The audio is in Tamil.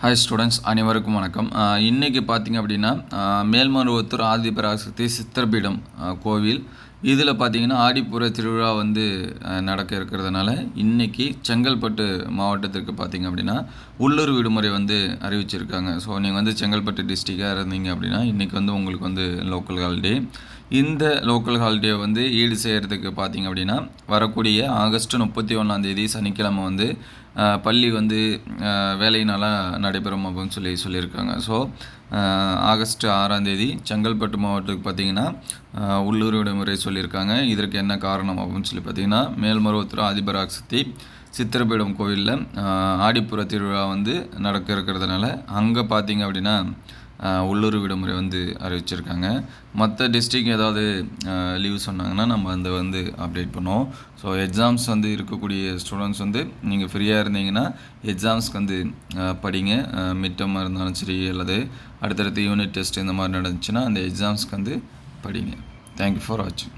ஹாய் ஸ்டூடெண்ட்ஸ் அனைவருக்கும் வணக்கம். இன்றைக்கி பார்த்திங்க அப்படின்னா மேல்மருவத்தூர் ஆதிபராசக்தி சித்திரபீடம் கோவில். இதில் பார்த்திங்கன்னா ஆடிப்புற திருவிழா வந்து நடக்க இருக்கிறதுனால இன்றைக்கி செங்கல்பட்டு மாவட்டத்திற்கு பார்த்திங்க அப்படின்னா உள்ளூர் விடுமுறை வந்து அறிவிச்சிருக்காங்க. ஸோ நீங்கள் வந்து செங்கல்பட்டு டிஸ்ட்ரிக்டாக இருந்தீங்க அப்படின்னா இன்றைக்கி வந்து உங்களுக்கு வந்து லோக்கல் ஹாலிடே இந்த லோக்கல் ஹாலிடே வந்து ஈடு செய்கிறதுக்கு பார்த்திங்க அப்படின்னா வரக்கூடிய ஆகஸ்ட் முப்பத்தி ஒன்றாந்தேதி சனிக்கிழமை வந்து பள்ளி வந்து வேலையினால் நடைபெறும் அப்படின்னு சொல்லி சொல்லியிருக்காங்க. ஸோ ஆகஸ்ட் ஆறாந்தேதி செங்கல்பட்டு மாவட்டத்துக்கு பார்த்திங்கன்னா உள்ளூர் விடுமுறை சொல்லியிருக்காங்க. இதற்கு என்ன காரணம் அப்படின்னு சொல்லி பார்த்திங்கன்னா மேல்மருவத்தூர் ஆதிபராசக்தி சித்திரபீடம் கோவிலில் ஆடிப்புற திருவிழா வந்து நடக்க இருக்கிறதுனால அங்கே பார்த்திங்க அப்படின்னா உள்ளூர் விடுமுறை வந்து அறிவிச்சிருக்காங்க. மற்ற டிஸ்ட்ரிக் ஏதாவது லீவ் சொன்னாங்கன்னா நம்ம அந்த வந்து அப்டேட் பண்ணுவோம். ஸோ எக்ஸாம்ஸ் வந்து இருக்கக்கூடிய ஸ்டூடெண்ட்ஸ் வந்து நீங்கள் ஃப்ரீயாக இருந்தீங்கன்னா எக்ஸாம்ஸ்க்கு வந்து படிங்க. மிட்டமாக இருந்தாலும் சரி அல்லது அடுத்தடுத்து யூனிட் டெஸ்ட் இந்த மாதிரி நடந்துச்சுன்னா அந்த எக்ஸாம்ஸ்க்கு வந்து படிங்க. தேங்க்யூ ஃபார் வாட்சிங்